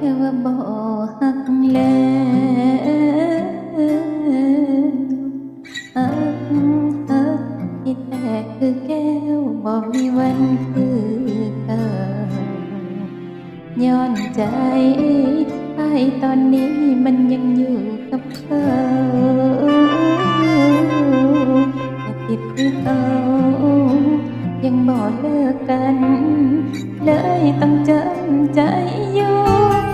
แล้ว่าบ่หักแล้วหักฮักที่แท้คือแก้วบ่มีวันคือเก่าย้อนใจไอ้ตอนนี้มันยังอยู่กับเธอ บ่เลิกกัน เลยต้องจำใจอยู่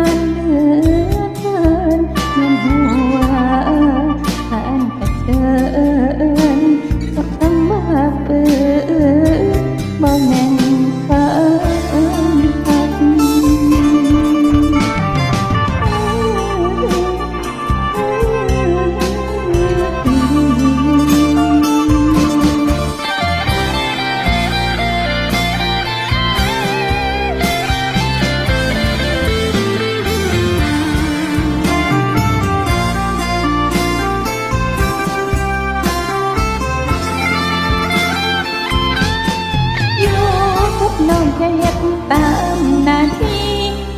น้องจะเฮ็ดตามหนาที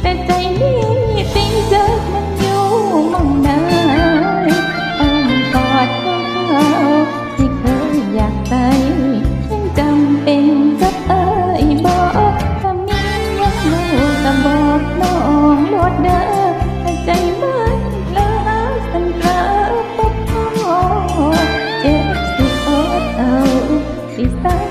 แต่ใจนี้ติงเจอมันอยู่มองนายอ้อมกอดเขาที่เคยอยากไปยังจำเป็นจะเอ่ยบอกถ้ามียังเมาก็บอกน้องลดเด้อแต่ใจมันเลิกสันเพลอปกพอเจ็บสิอดเอาสิตั้ง